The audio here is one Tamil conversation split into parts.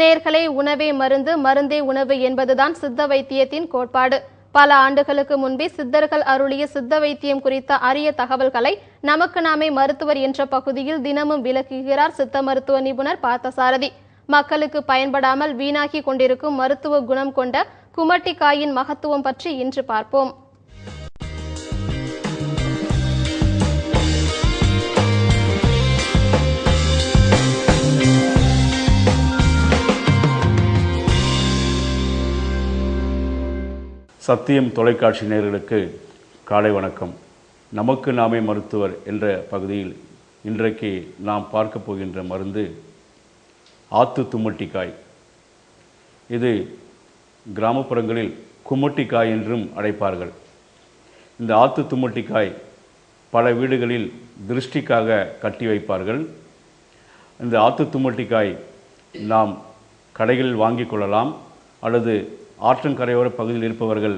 நேர்களே உணவே மருந்து மருந்தே உணவு என்பதுதான் சித்த வைத்தியத்தின் கோட்பாடு. பல ஆண்டுகளுக்கு முன்பே சித்தர்கள் அருளிய சித்த வைத்தியம் குறித்த அரிய தகவல்களை நமக்கு நாமே மருத்துவர் என்ற பகுதியில் தினமும் விளக்குகிறார் சித்த மருத்துவ நிபுணர் பார்த்தசாரதி. மக்களுக்கு பயன்படாமல் வீணாகி கொண்டிருக்கும் மருத்துவ குணம் கொண்ட குமட்டிக்காயின் மகத்துவம் பற்றி இன்று பார்ப்போம். சத்தியம் தொலைக்காட்சி நேர்களுக்கு காலை வணக்கம். நமக்கு நாமே மருத்துவர் என்ற பகுதியில் இன்றைக்கு நாம் பார்க்க போகின்ற மருந்து ஆத்து தும்மட்டிக்காய். இது கிராமப்புறங்களில் கும்மட்டிக்காய் என்றும் அழைப்பார்கள். இந்த ஆத்து தும்மட்டிக்காய் பல வீடுகளில் திருஷ்டிக்காக கட்டி வைப்பார்கள். இந்த ஆத்து தும்மட்டிக்காய் நாம் கடைகளில் வாங்கிக் கொள்ளலாம். அல்லது ஆற்றங்கரையோர பகுதியில் இருப்பவர்கள்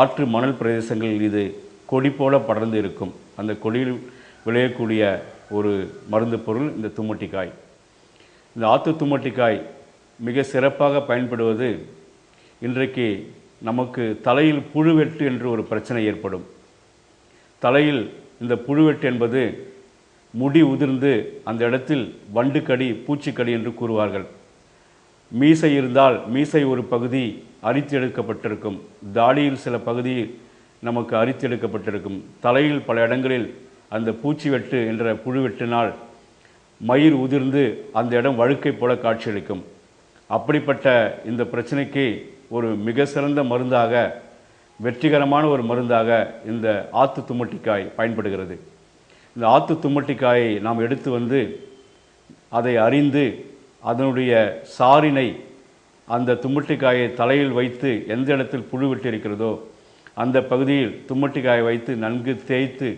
ஆற்று மணல் பிரதேசங்களில் இது கொடி போல படர்ந்து இருக்கும். அந்த கொடியில் விளையக்கூடிய ஒரு மருந்து பொருள் இந்த தும்மட்டிக்காய். இந்த ஆற்று தும்மட்டிக்காய் மிக சிறப்பாக பயன்படுவது இன்றைக்கு நமக்கு தலையில் புழுவெட்டு என்று ஒரு பிரச்சனை ஏற்படும். தலையில் இந்த புழுவெட்டு என்பது முடி உதிர்ந்து அந்த இடத்தில் வண்டுக்கடி பூச்சிக்கடி என்று கூறுவார்கள். மீசை இருந்தால் மீசை ஒரு பகுதி அரித்து எடுக்கப்பட்டிருக்கும் தாடியில் சில பகுதி நமக்கு அரித்து எடுக்கப்பட்டிருக்கும் தலையில் பல இடங்களில் அந்த பூச்சி வெட்டு என்ற புழு வெட்டினால் மயிர் உதிர்ந்து அந்த இடம் வழுக்கை போல காட்சியளிக்கும். அப்படிப்பட்ட இந்த பிரச்சனைக்கு ஒரு மிக சிறந்த மருந்தாக வெற்றிகரமான ஒரு மருந்தாக இந்த ஆத்து தும்மட்டிக்காய் பயன்படுகிறது. இந்த ஆத்து தும்மட்டிக்காயை நாம் எடுத்து வந்து அதை அறிந்து அதனுடைய சாரினை அந்த தும்மட்டிக்காயை தலையில் வைத்து எந்த இடத்தில் புழு விட்டிருக்கிறதோ அந்த பகுதியில் தும்மட்டிக்காயை வைத்து நன்கு தேய்த்து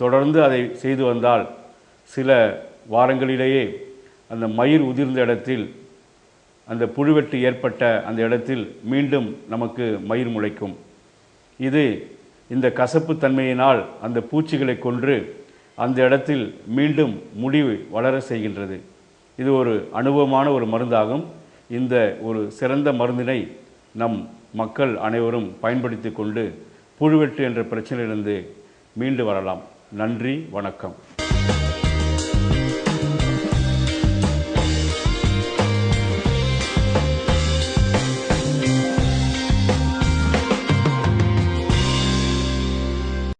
தொடர்ந்து அதை செய்து வந்தால் சில வாரங்களிலேயே அந்த மயிர் உதிர்ந்த இடத்தில் அந்த புழுவெட்டு ஏற்பட்ட அந்த இடத்தில் மீண்டும் நமக்கு மயிர் முளைக்கும். இது இந்த கசப்பு தன்மையினால் அந்த பூச்சிகளை கொன்று அந்த இடத்தில் மீண்டும் முடிவு வளர செய்கின்றது. இது ஒரு அனுபவமான ஒரு மருந்தாகும். இந்த ஒரு சிறந்த மருந்தினை நம் மக்கள் அனைவரும் பயன்படுத்தி கொண்டு புழுவெட்டு என்ற பிரச்சனையிலிருந்து மீண்டு வரலாம். நன்றி வணக்கம்.